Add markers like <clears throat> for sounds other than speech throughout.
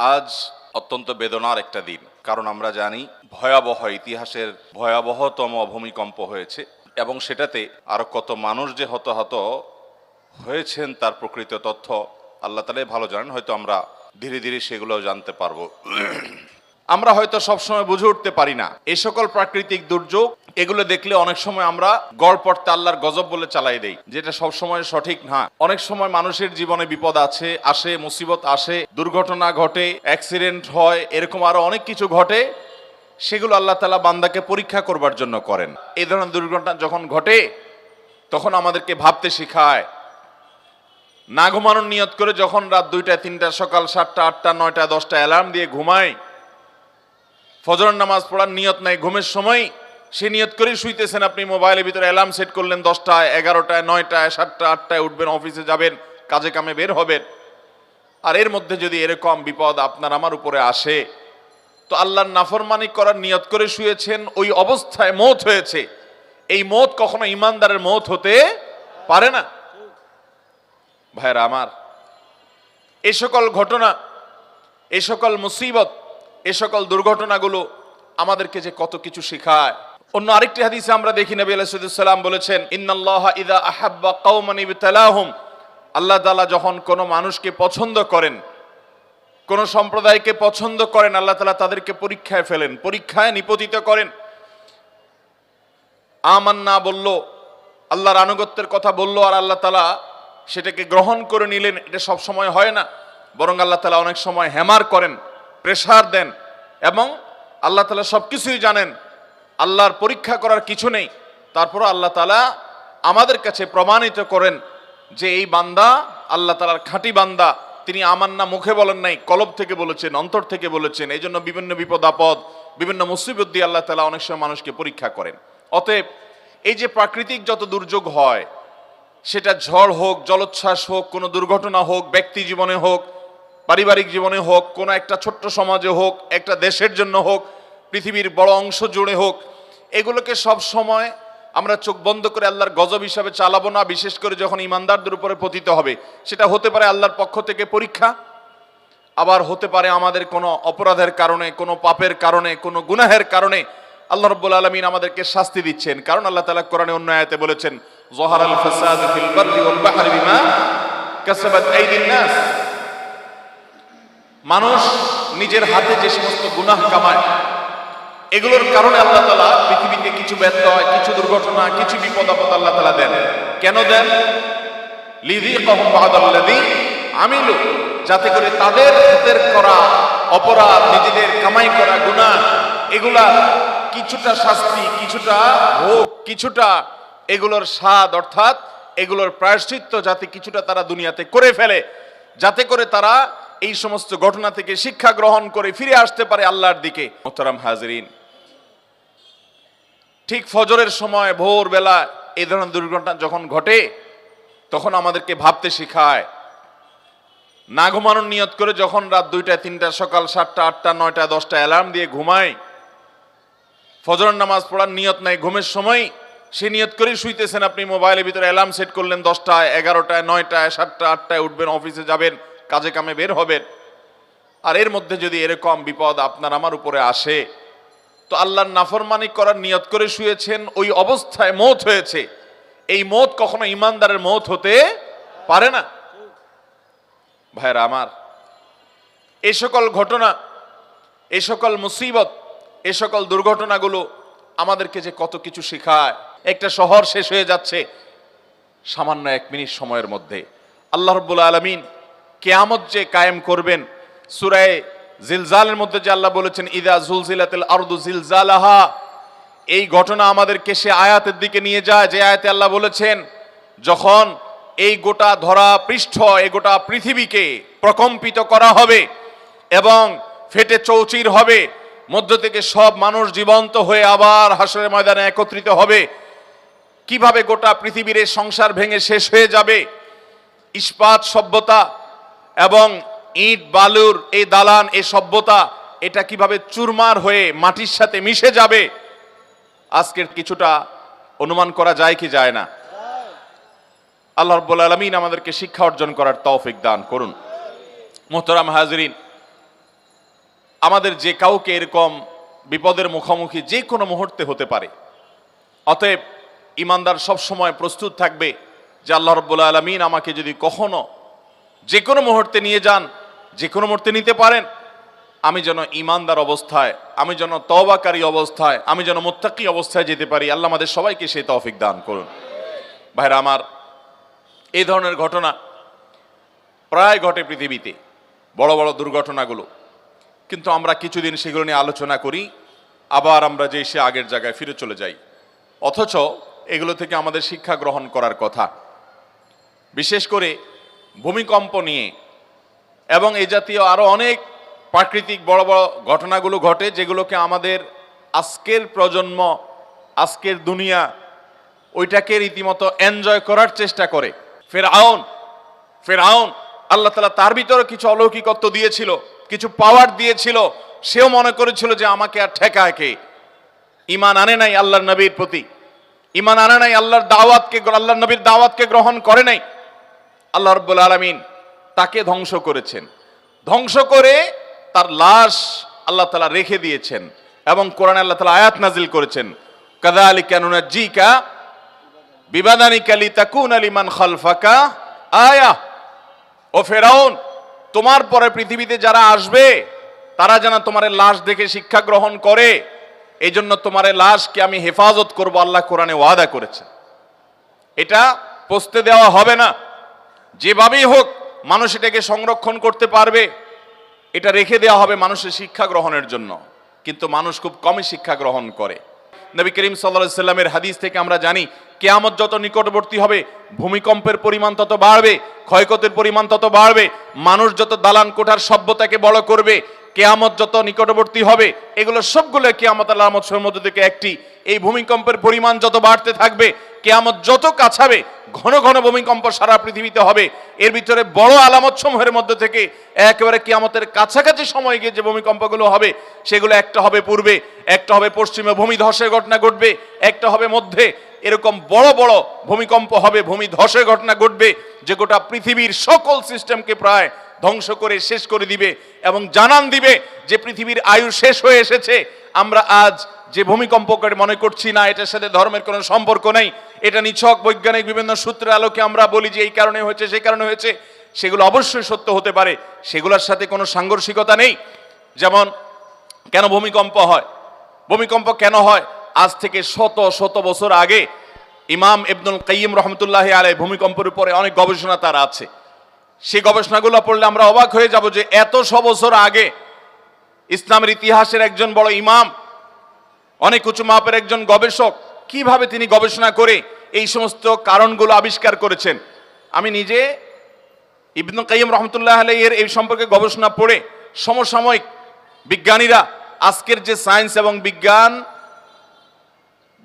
আজ অত্যন্ত বেদনার একটা দিন। কারণ আমরা জানি ভয়াবহ ইতিহাসের ভয়াবহতম ভূমিকম্প হয়েছে এবং সেটাতে আরও কত মানুষ যে হতাহত হয়েছেন তার প্রকৃত তথ্য আল্লাহ তালাই ভালো জানেন, হয়তো আমরা ধীরে ধীরে সেগুলো জানতে পারব। <clears throat> আমরা হয়তো সবসময় বুঝে উঠতে পারি না। এই সকল প্রাকৃতিক দুর্যোগ এগুলো দেখলে অনেক সময় আমরা গড় পড়তে আল্লাহর গজব বলে চালাই দেই, যেটা সবসময় সঠিক না। অনেক সময় মানুষের জীবনে বিপদ আছে, আসে, মুসিবত আসে, দুর্ঘটনা ঘটে অ্যাক্সিডেন্ট হয়, এরকম আরও অনেক কিছু ঘটে, সেগুলো আল্লাহ তালা বান্দাকে পরীক্ষা করবার জন্য করেন। এই ধরনের দুর্ঘটনা যখন ঘটে, তখন আমাদেরকে ভাবতে শেখায়। না ঘুমানোর নিয়ত করে যখন রাত দুইটা, তিনটা, সকাল সাতটা, আটটা, নয়টা, দশটা অ্যালার্ম দিয়ে ঘুমায় ফজর নামাজ পড়ার নিয়ত নাই, ঘুমের সময় সে নিয়ত করেই শুইতেছেন আপনি মোবাইলের ভিতরে অ্যালার্ম সেট করলেন দশটায়, এগারোটায়, নয়টায় সাতটা আটটায় উঠবেন, অফিসে যাবেন, কাজে কামে বের হবেন। আর এর মধ্যে যদি এরকম বিপদ আপনার আমার উপরে আসে, তো আল্লাহর নাফরমানি করার নিয়ত করে শুয়েছেন, ওই অবস্থায় মত হয়েছে। এই মত কখনো ইমানদারের মত হতে পারে না। ভাইরা আমার এই সকল ঘটনা এই সকল মুসিবত এই সকল দুর্ঘটনাগুলো আমাদেরকে যে কত কিছু শেখায় অন্য আরেকটি হাদিসে আমরা দেখি নবী আলাইহিসসালাম বলেছেন, ইন্নাল্লাহ ইদা আহাব্বা কওমান ইবতালাহুম। আল্লাহ তালা যখন কোনো মানুষকে পছন্দ করেন, কোন সম্প্রদায়কে পছন্দ করেন, আল্লাহ তাআলা তাদেরকে পরীক্ষায় ফেলেন, পরীক্ষায় নিপতিত করেন। আমান্না বলল, আল্লাহর আনুগত্যের কথা বলল আর আল্লাহ তালা সেটাকে গ্রহণ করে নিলেন, এটা সব সময় হয় না। বরং আল্লাহ তাআলা অনেক সময় হ্যামার করেন, প্রেসার দেন এবং আল্লাহ তালা সব কিছুই জানেন। আল্লাহর পরীক্ষা করার কিছু নেই। তারপর আল্লাহ তালা আমাদের কাছে প্রমাণিত করেন যে এই বান্দা, আল্লাহ তালার খাঁটি বান্দা, তিনি আমার না মুখে বলেন নাই, কলব থেকে বলেছেন, অন্তর থেকে বলেছেন এই জন্য বিভিন্ন বিপদ আপদ, বিভিন্ন মুসিবত দিয়ে আল্লাহ তালা অনেক সময় মানুষকে পরীক্ষা করেন। অতএব এই যে প্রাকৃতিক যত দুর্যোগ হয়, সেটা ঝড় হোক, জলোচ্ছ্বাস হোক, কোনো দুর্ঘটনা হোক, ব্যক্তি জীবনে হোক, পারিবারিক জীবনে হোক, কোনো একটা ছোট্ট সমাজে হোক, একটা দেশের জন্য হোক, পৃথিবীর বড় অংশ জুড়ে হোক এগুলোকে সব সময় আমরা চোখ বন্ধ করে আল্লাহর গজব হিসাবে চালাবো না, বিশেষ করে যখন ইমানদারদের উপরে পতিত হবে। সেটা হতে পারে আল্লাহর পক্ষ থেকে পরীক্ষা, আবার হতে পারে আমাদের কোনো অপরাধের কারণে, কোনো পাপের কারণে, কোনো গুনাহের কারণে আল্লাহ রব্বুল আলমিন আমাদেরকে শাস্তি দিচ্ছেন। কারণ আল্লাহ তালা কোরআনে অন্য আয়াতে বলেছেন, জহার আল মানুষ নিজের হাতে যে সমস্ত গুনাহ কামায় এগুলোর কারণে আল্লাহ তালা পৃথিবীতে কিছু হয়, কিছু দুর্ঘটনা, কিছু বিপদ আপদ আল্লাহ তালা দেন। কেন দেন? লিদি বাহাদাল্লাদি আমিলু, যাতে করে তাদের হাতের করা অপরাধ, নিজেদের কামাই করা গুনাহ, এগুলা কিছুটা শাস্তি, কিছুটা ভোগ, কিছুটা এগুলোর স্বাদ, অর্থাৎ এগুলোর প্রায়শ্চিত্ত যাতে কিছুটা তারা দুনিয়াতে করে ফেলে, যাতে করে তারা এই সমস্ত ঘটনা থেকে শিক্ষা গ্রহণ করে ফিরে আসতে পারে আল্লাহর দিকে। মোহতারাম হাজরিন ঠিক ফজরের সময়, ভোরবেলা এই ধরনের দুর্ঘটনা যখন ঘটে, তখন আমাদেরকে ভাবতে শেখায়। না ঘুমানোর নিয়ত করে যখন রাত দুইটা, তিনটা, সকাল সাতটা, আটটা, নয়টা, দশটা অ্যালার্ম দিয়ে ঘুমায় ফজরের নামাজ পড়ার নিয়ত নাই, ঘুমের সময় সে নিয়ত করেই শুইতেছেন আপনি, মোবাইলের ভিতরে অ্যালার্ম সেট করলেন দশটায় এগারোটায় নয়টায় সাতটা, আটটায় উঠবেন, অফিসে যাবেন, কাজে কামে বের হবেন। আর এর মধ্যে যদি এরকম বিপদ আপনার, আমার উপরে আসে তো আল্লাহর নাফরমানি করার নিয়ত করে শুয়েছেন, ওই অবস্থায় মত হয়েছে। এই মত কখনো ইমানদারের মত হতে পারে না। ভাইরা আমার এই সকল ঘটনা এই সকল মুসিবত এই সকল দুর্ঘটনাগুলো আমাদেরকে যে কত কিছু শেখায়, একটা শহর শেষ হয়ে যাচ্ছে সামান্য এক মিনিট সময়ের মধ্যে। আল্লাহ রব্বুল আলমিন কেয়ামত যে কায়েম করবেন, সুরায় জিলজালের মধ্যে যে আল্লাহ বলেছেন, ইদা জুলজিলাতিল আরদু জিলজালাহা। এই ঘটনা আমাদেরকে সে আয়াতের দিকে নিয়ে যায়, যে আয়াতে আল্লাহ বলেছেন, যখন এই গোটা ধরা পৃষ্ঠ, এই গোটা পৃথিবীকে প্রকম্পিত করা হবে এবং ফেটে চৌচির হবে, মধ্য থেকে সব মানুষ জীবন্ত হয়ে আবার হাসরের ময়দানে একত্রিত হবে, কীভাবে গোটা পৃথিবীর সংসার ভেঙে শেষ হয়ে যাবে? ইস্পাত, সভ্যতা এবং ইট, বালুর, এই দালান, এই সভ্যতা, এটা কীভাবে চুরমার হয়ে মাটির সাথে মিশে যাবে? আজকের কিছুটা অনুমান করা যায় কি যায় না? আল্লাহ রব্বুল আলমিন আমাদেরকে শিক্ষা অর্জন করার তৌফিক দান করুন। মোহতরাম হাজরিন, আমাদের যে কাউকে এরকম বিপদের মুখোমুখি যে কোনো মুহূর্তে হতে পারে। অতএব ইমানদার সব সময় প্রস্তুত থাকবে যে আল্লাহ রব্বুল আলমিন আমাকে যদি কখনো যে কোনো মুহূর্তে নিয়ে যান যে কোনো মুহূর্তে নিতে পারেন। আমি যেন ইমানদার অবস্থায়, আমি যেন তওবাকারী অবস্থায়, আমি যেন মোত্তাকি অবস্থায় যেতে পারি, আল্লাহ আমাদের সবাইকে সেই তৌফিক দান করুন। ভাইরা, আমার এই ধরনের ঘটনা প্রায় ঘটে পৃথিবীতে, বড় বড় দুর্ঘটনাগুলো। কিন্তু আমরা কিছুদিন সেগুলো নিয়ে আলোচনা করি, আবার আমরা যে সে আগের জায়গায় ফিরে চলে যাই। অথচ এগুলো থেকে আমাদের শিক্ষা গ্রহণ করার কথা। বিশেষ করে ভূমিকম্প নিয়ে এবং এই জাতীয় আরও অনেক প্রাকৃতিক বড় বড় ঘটনাগুলো ঘটে যেগুলোকে আমাদের আজকের প্রজন্ম, আজকের দুনিয়া ওইটাকে রীতিমতো এনজয় করার চেষ্টা করে। ফের আউন ফের আউন আল্লাহ তালা তার ভিতরে কিছু অলৌকিকত্ব দিয়েছিল, কিছু পাওয়ার দিয়েছিল। সেও মনে করেছিল যে আমাকে আর ঠেকায় কে? ইমান আনে নাই আল্লাহর নবীর প্রতি। ইমান আনে নাই আল্লাহর দাওয়াতকে, আল্লাহর নবীর দাওয়াতকে গ্রহণ করে নাই। আল্লাহ রব্বুল আলমিন তাকে ধ্বংস করেছেন। ধ্বংস করে তার লাশ আল্লাহ তালা রেখে দিয়েছেন এবং কোরআনে আল্লাহ তালা আয়াত নাজিল করেছেন কাদা আলী কেননা জিকা বিবাদানি কালি তাকুন আলিমান খালফাকা। আয়া, ও ফেরাউন, তোমার পরে পৃথিবীতে যারা আসবে, তারা যেন তোমার লাশ দেখে শিক্ষা গ্রহণ করে। এই জন্য তোমার লাশকে আমি হেফাজত করব, আল্লাহ কোরআনে ওয়াদা করেছে এটা পচতে দেওয়া হবে না। যেভাবেই হোক মানুষ এটাকে সংরক্ষণ করতে পারবে, এটা রেখে দেওয়া হবে মানুষের শিক্ষা গ্রহণের জন্য। কিন্তু মানুষ খুব কমই শিক্ষা গ্রহণ করে। নবী করিম সাল্লা সাল্লামের হাদিস থেকে আমরা জানি, কেয়ামত যত নিকটবর্তী হবে, ভূমিকম্পের পরিমাণ তত বাড়বে, ক্ষয়ক্ষতির পরিমাণ তত বাড়বে, মানুষ যত দালান কোঠার সভ্যতাকে বড় করবে কেয়ামত যত নিকটবর্তী হবে, এগুলো সবগুলো কেয়ামত আলামত মধ্যে থেকে একটি। এই ভূমিকম্পের পরিমাণ যত বাড়তে থাকবে, কেয়ামত যত কাছাবে ঘন ঘন ভূমিকম্প সারা পৃথিবীতে হবে। এর ভিতরে বড় আলামত সমূহের মধ্যে থেকে একেবারে কিয়ামতের কাছাকাছি সময় গিয়ে যে ভূমিকম্পগুলো হবে, সেগুলো একটা হবে পূর্বে, একটা হবে পশ্চিমে ভূমি ধসের ঘটনা ঘটবে, একটা হবে মধ্যে। এরকম বড় বড় ভূমিকম্প হবে, ভূমি ধসের ঘটনা ঘটবে, যে গোটা পৃথিবীর সকল সিস্টেমকে প্রায় ধ্বংস করে শেষ করে দিবে এবং জানান দিবে যে পৃথিবীর আয়ু শেষ হয়ে এসেছে। আমরা আজ যে ভূমিকম্প করে মনে করছি না, এটার সাথে ধর্মের কোনো সম্পর্ক নেই। এটা নিছক বৈজ্ঞানিক বিভিন্ন সূত্রের আলোকে আমরা বলি যে এই কারণে হয়েছে, সেই কারণে হয়েছে। সেগুলো অবশ্যই সত্য হতে পারে। সেগুলোর সাথে কোনো সাংঘর্ষিকতা নেই। যেমন, কেন ভূমিকম্প হয়? ভূমিকম্প কেন হয়? আজ থেকে শত শত বছর আগে ইমাম ইবনুল কাইম রহমতুল্লাহ আলাই ভূমিকম্পের উপরে অনেক গবেষণা তার আছে। সেই গবেষণাগুলো পড়লে আমরা অবাক হয়ে যাব যে এত শ বছর আগে ইসলামের ইতিহাসের একজন বড় ইমাম, অনেক উঁচু মাপের একজন গবেষক কীভাবে তিনি গবেষণা করে এই সমস্ত কারণগুলো আবিষ্কার করেছেন। আমি নিজে ইবনুল কাইম রহমতুল্লাহ আলাইয়ের এই সম্পর্কে গবেষণা পড়ে সমসাময়িক বিজ্ঞানীরা আজকের যে সায়েন্স এবং বিজ্ঞান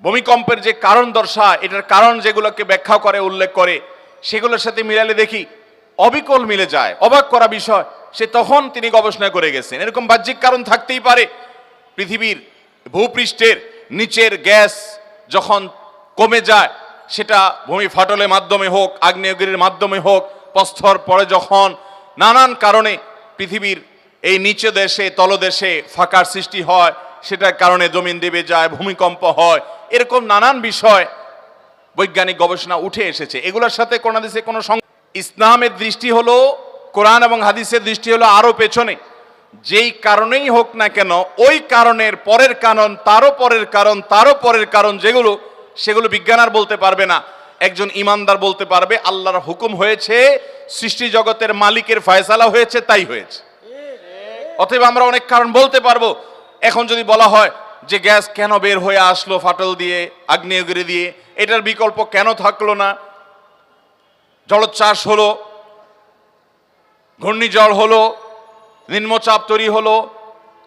ভূমিকম্পের যে কারণ দর্শা, এটার কারণ যেগুলোকে ব্যাখ্যা করে, উল্লেখ করে, সেগুলোর সাথে মিলালে দেখি, অবিকল মিলে যায়, অবাক করা বিষয়। সে তখন তিনি গবেষণা করে গেছেন। এরকম বাহ্যিক কারণ থাকতেই পারে। পৃথিবীর ভূপৃষ্ঠের নিচের গ্যাস যখন কমে যায়, সেটা ভূমি ফাটলের মাধ্যমে হোক, আগ্নেয়গিরির মাধ্যমে হোক, প্রস্তর পরে যখন নানান কারণে পৃথিবীর এই নিচে দেশে, তলদেশে ফাঁকার সৃষ্টি হয় সেটার কারণে জমিন দেবে যায়, ভূমিকম্প হয়, এরকম নানান বিষয় বৈজ্ঞানিক গবেষণা উঠে এসেছে। এগুলোর সাথে কোন হাদিসে কোনো ইসলামের দৃষ্টি হলো, কোরআন এবং হাদিসের দৃষ্টি হলো আরও পেছনে। যেই কারণেই হোক না কেন, ওই কারণের পরের কারণ, তারও পরের কারণ, তারও পরের কারণ যেগুলো, সেগুলো বিজ্ঞান আর বলতে পারবে না। একজন ইমানদার বলতে পারবে, আল্লাহর হুকুম হয়েছে, সৃষ্টি জগতের মালিকের ফয়সালা হয়েছে, তাই হয়েছে। অতএব আমরা অনেক কারণ বলতে পারব এখন যদি বলা হয় যে গ্যাস কেন বের হয়ে আসলো ফাটল দিয়ে, আগ্নেয়গিরি দিয়ে, এটার বিকল্প কেন থাকল না? জলোচ্ছ্বাস হলো, ঘূর্ণিঝড় হলো, নিম্নচাপ তৈরি হলো।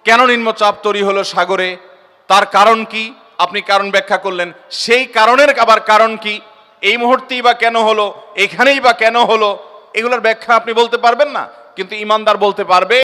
কেন নিম্নচাপ তৈরি হলো সাগরে? তার কারণ কি? আপনি কারণ ব্যাখ্যা করলেন। সেই কারণের আবার কারণ কি? এই মুহূর্তেই বা কেন হলো? এখানেই বা কেন হলো? এগুলোর ব্যাখ্যা আপনি বলতে পারবেন না, কিন্তু ইমানদার বলতে পারবে।